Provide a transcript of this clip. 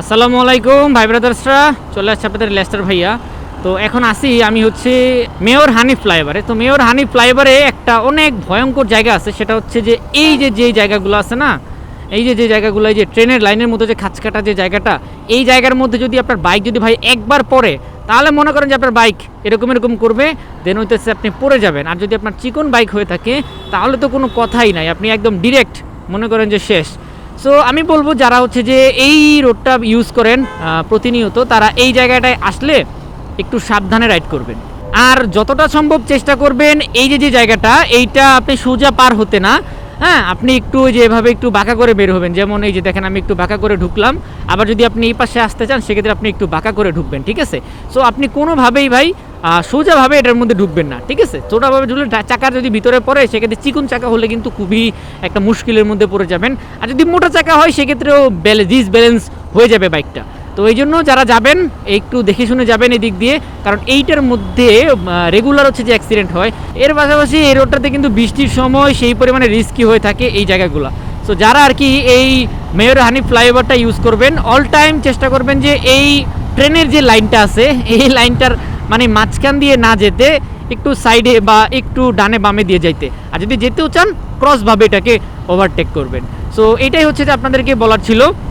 আসসালামু আলাইকুম, ভাই ব্রাদার্সরা। চলে আসছে আপনাদের লেস্টার ভাইয়া। তো এখন আসি, আমি হচ্ছে মেয়র হানিফ ফ্লাইওভারে। তো মেয়র হানিফ ফ্লাইওভারে একটা অনেক ভয়ঙ্কর জায়গা আছে, সেটা হচ্ছে যে এই যে যে জায়গাগুলো আছে না, এই যে যে জায়গাগুলো, এই যে ট্রেনের লাইনের মধ্যে যে খাঁচকাটা যে জায়গাটা, এই জায়গার মধ্যে যদি আপনার বাইক যদি ভাই একবার পড়ে, তাহলে মনে করেন যে আপনার বাইক এরকম এরকম করবে দেন হইতেছে আপনি পড়ে যাবেন। আর যদি আপনার চিকন বাইক হয়ে থাকে, তাহলে তো কোনো কথাই নাই, আপনি একদম ডিরেক্ট মনে করেন যে শেষ। সো আমি বলব যারা হচ্ছে যে এই রোডটা ইউজ করেন প্রতিনিয়ত, তারা এই জায়গাটায় আসলে একটু সাবধানে রাইড করবেন। আর যতটা সম্ভব চেষ্টা করবেন, এই যে যে জায়গাটা, এইটা আপনি সোজা পার হতে না হ্যাঁ আপনি একটু যে এভাবে একটু বাঁকা করে বের হবেন, যেমন এই যে দেখেন, আমি একটু বাঁকা করে ঢুকলাম, আবার যদি আপনি এই পাশে আসতে চান, সেক্ষেত্রে আপনি একটু বাঁকা করে ঢুকবেন, ঠিক আছে? সো আপনি কোনোভাবেই ভাই সোজাভাবে এটার মধ্যে ঢুকবেন না, ঠিক আছে? ছোটাভাবে ঢুকলে চাকার যদি ভিতরে পড়ে, সেক্ষেত্রে চিকুন চাকা হলে কিন্তু খুবই একটা মুশকিলের মধ্যে পড়ে যাবেন। আর যদি মোটা চাকা হয়, সেক্ষেত্রেও ডিস ব্যালেন্স হয়ে যাবে বাইকটা। তো এই জন্য যারা যাবেন, একটু দেখে শুনে যাবেন এই দিক দিয়ে, কারণ এইটার মধ্যে রেগুলার হচ্ছে যে অ্যাক্সিডেন্ট হয়। এর পাশাপাশি এই রোডটাতে কিন্তু বৃষ্টির সময় সেই পরিমাণে রিস্কি হয়ে থাকে এই জায়গাগুলো। সো যারা আর কি এই মেয়র হানি ফ্লাইওভারটা ইউজ করবেন অল টাইম চেষ্টা করবেন যে এই ট্রেনের যে লাইনটা আছে, এই লাইনটার মানে মাঝখান দিয়ে না যেতে, একটু সাইডে বা একটু ডানে বামে দিয়ে যাইতে। আর যদি যেতেও চান ক্রসভাবে এটাকে ওভারটেক করবেন। সো এটাই হচ্ছে যে আপনাদেরকে বলার ছিল।